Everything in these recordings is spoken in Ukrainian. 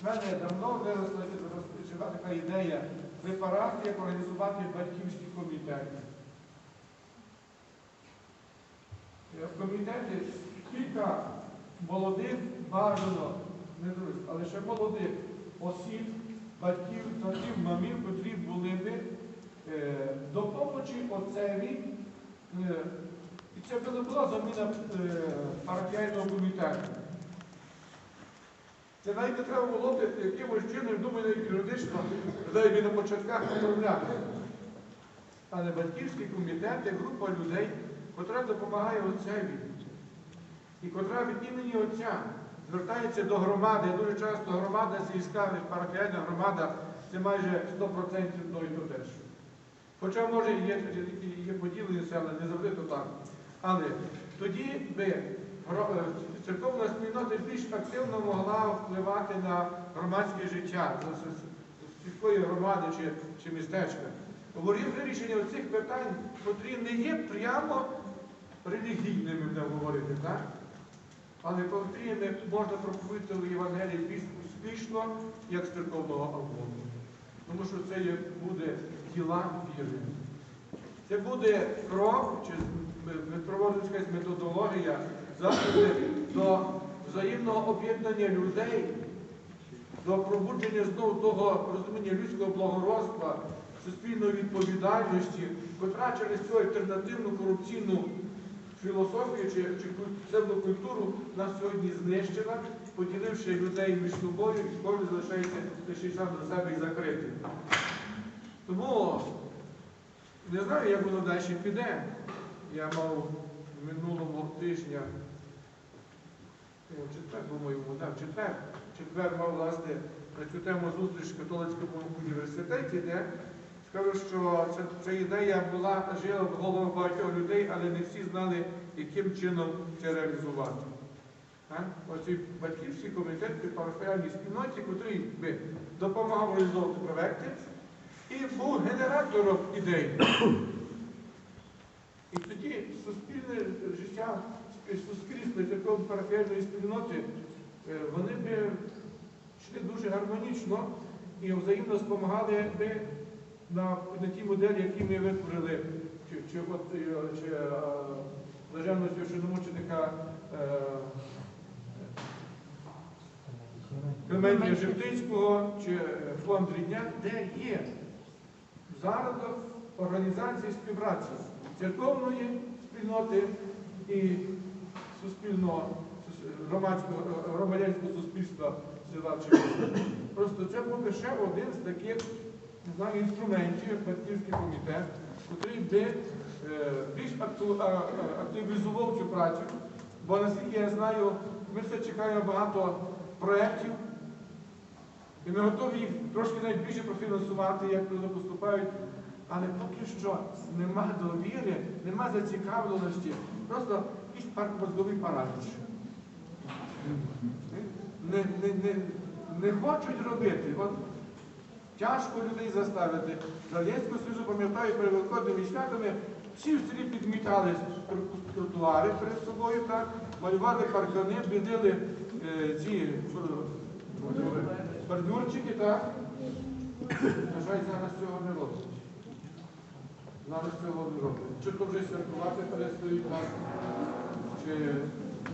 в мене давно виросла жива така ідея при парафіях організувати батьківські комітети. Е, В комітеті кілька молодих бажано, не друзі, але ще молодих осіб, батьків, татів, мамів, котрі були би е, до отцеві. Е, і це була заміна е, парафіального комітету. Це навіть не треба було б якимось чином, думаю, навіть юридично, навіть на початках оформляти. Але батьківські комітети, група людей, котра допомагає отцеві. І котра від імені Отця звертається до громади. Дуже часто громада сільська, парафіальна громада це майже 100% одно і то теж. Хоча, може, є, є поділені села, не завжди то так. Але тоді би церковна спільнота більш активно могла впливати на громадське життя сільської громади чи, чи містечка. Вирішення цих питань, котрі не є прямо релігійними, будемо говорити, так? але котрі не можна проповідати в Євангелії більш успішно, як з церковного албому. Тому що це є, буде діла віри. Це буде крок, чи проводимо якась методологія, заходи до взаємного об'єднання людей, до пробудження знову того розуміння людського благородства, суспільної відповідальності, котра через цю альтернативну корупційну філософію чи, чи псевдокультуру нас сьогодні знищена, поділивши людей між собою, і кожен залишається лише сам за себе і закритий. Тому не знаю, як воно далі піде. Я мав минулого тижня, е, четвер, так, в четвер, четвер мав власне на цю тему зустріч в католицькому університеті, де скажу, що ця, ця ідея була жила в головах багатьох людей, але не всі знали, яким чином це реалізувати. Оці батьківський комітет при парафіальній спільноті, який би допомагав реалізовувати проекти і був генератором ідей. І тоді суспільне життя, суспільство церковно парафіальної спільноти, е, вони б йшли дуже гармонічно і взаємно допомагали би на, на ті моделі, які ми витворили, чи, чи, от, е, чи е, блаженного священомученика Клементія Жевтицького чи фонд Рідня, де є зародок організації співпраці церковної спільноти і суспільного громадського громадянського суспільства села чи. Просто це буде ще один з таких не знаю, інструментів, як батьківський комітет, який би е, більш активізував цю працю. Бо наскільки я знаю, ми все чекаємо багато проєктів, і ми готові їх трошки навіть більше профінансувати, як поступають. Але поки що нема довіри, нема зацікавленості, просто якийсь мозговий параліч. Не, не, не, не хочуть робити. От тяжко людей заставити. За Радянського Союзу, пам'ятаю, перед Великодними святами всі в селі підмітали тротуари перед собою, так, малювали паркани, бідили е, ці е, бордюрчики, так. На жаль, зараз цього не роблять. Цього не роблять. Чи то вже святкувати перестають нас, чи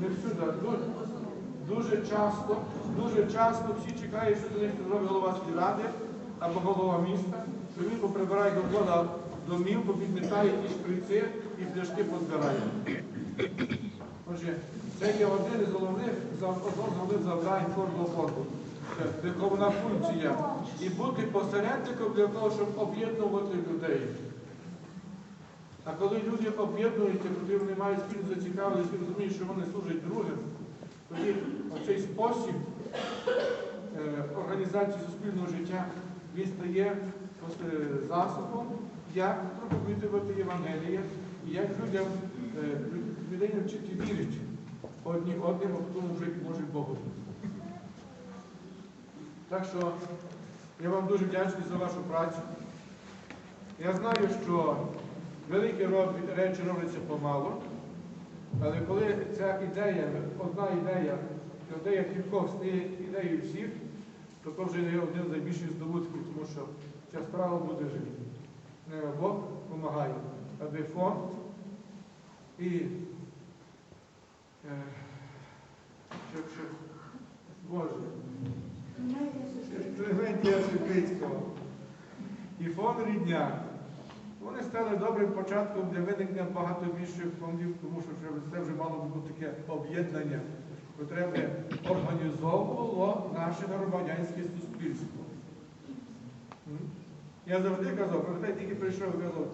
не всюди. Дуже, дуже часто, дуже часто всі чекають, що до них зробить голова сільради або голова міста, що він поприбирає до входа домів, попідмітає ті шприци і пляшки позбирає. Отже, це є один із головних з головних завдань кожного фонду. Це духовна функція. І бути посередником для того, щоб об'єднувати людей. А коли люди об'єднуються, коли вони мають спільну зацікавленість і розуміють, що вони служать другим, тоді оцей спосіб е, організації суспільного життя він стає е, засобом, як проповідувати Євангеліє, і як людям е, лю- людей навчити вірити одні одним, а тому вже може Богу. Так що я вам дуже вдячний за вашу працю. Я знаю, що великі речі робляться помало, але коли ця ідея, одна ідея, ідея кількох стає ідеєю всіх, то то вже є один з найбільших здобутків, тому що ця справа буде жити. Не Бог допомагає, а де фонд і е, Боже, Клементія Шепицького і фонд рідня. Вони стали добрим початком для виникнення багато більших фондів, тому що це вже мало бути таке об'єднання, котре організовувало наше громадянське суспільство. Я завжди казав, пам'ятаєте, тільки прийшов і казав,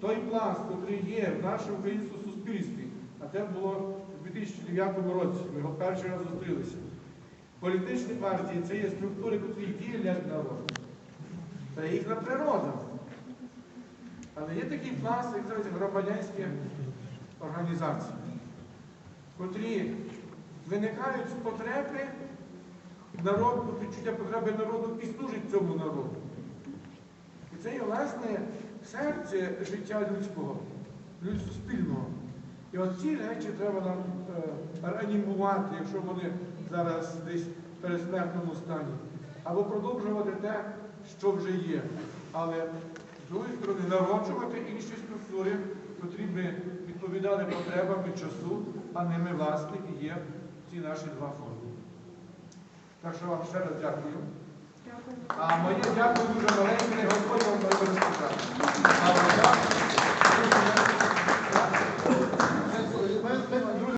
той пласт, який є в нашому українському суспільстві, а це було у 2009 році, ми його перший раз зустрілися. Політичні партії це є структури, які ділять народ. Це їхня природа. Але є такий пласт, як називається громадянські організації, котрі виникають з потреби народу, відчуття потреби народу і служать цьому народу. І це є, власне, серце життя людського, люд- суспільного. І от ці речі треба нам е, реанімувати, якщо вони зараз десь в пересмертному стані, або продовжувати те, що вже є. Але з другої сторони народжувати інші структури, котрі би відповідали потребам і часу, а не ми, власне, і є ці наші два фонди. Так що вам ще раз дякую. А моє дякую дуже маленьке, Господь вам розпочати.